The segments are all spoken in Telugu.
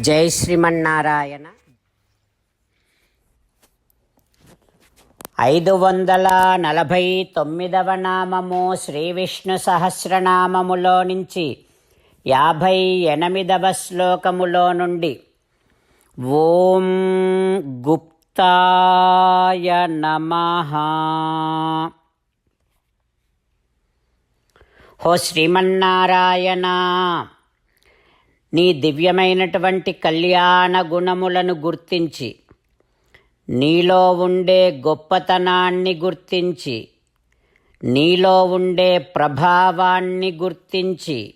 జై శ్రీమన్నారాయణ. ఐదు వందల నలభై తొమ్మిదవ నామము శ్రీ విష్ణు సహస్రనామములో నుంచి యాభై ఎనిమిదవ శ్లోకములో నుండి ఓం గుప్తాయ నమ. హో శ్రీమన్నారాయణ. నీ దివ్యమైనటువంటి కళ్యాణ గుణములను గుర్తించి నీలో ఉండే గొప్పతనాన్ని గుర్తించి నీలో ఉండే ప్రభావాన్ని గుర్తించి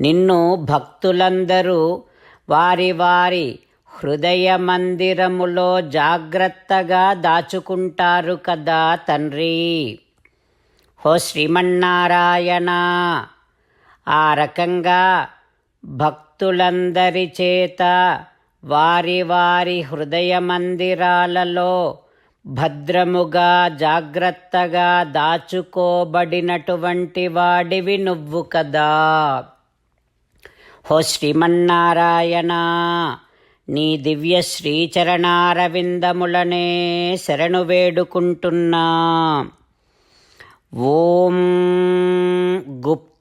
నిన్ను భక్తులందరూ వారి వారి హృదయ మందిరములో జాగ్రత్తగా దాచుకుంటారు కదా తండ్రి. హో శ్రీమన్నారాయణ ఆ రకంగా భక్తులందరి చేత వారి వారి హృదయ మందిరాలలో భద్రముగా జాగ్రత్తగా దాచుకోబడినటువంటి వాడివి నువ్వు కదా. హో శ్రీమన్నారాయణ నీ దివ్య శ్రీచరణారవిందములనే శరణు వేడుకుంటున్నా. ఓం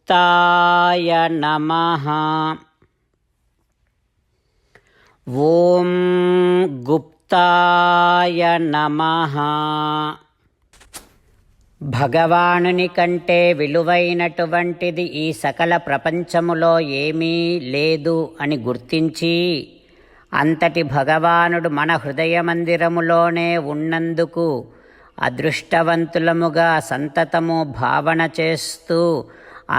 గుప్తాయ నమః. ఓం గుప్తాయ నమః. భగవానుని కంటే విలువైనటువంటిది ఈ సకల ప్రపంచములో ఏమీ లేదు అని గుర్తించి అంతటి భగవానుడు మన హృదయ మందిరములోనే ఉన్నందుకు అదృష్టవంతులముగా సంతతము భావన చేస్తూ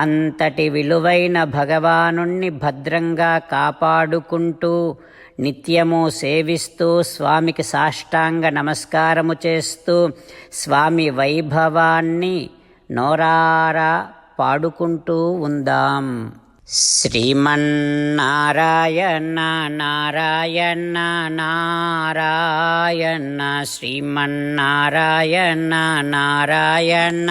అంతటి విలువైన భగవానుణ్ణి భద్రంగా కాపాడుకుంటూ నిత్యము సేవిస్తూ స్వామికి సాష్టాంగ నమస్కారము చేస్తూ స్వామి వైభవాన్ని నోరారా పాడుకుంటూ ఉందాం. శ్రీమన్నారాయణ నారాయణ నారాయణ శ్రీమన్నారాయణ నారాయణ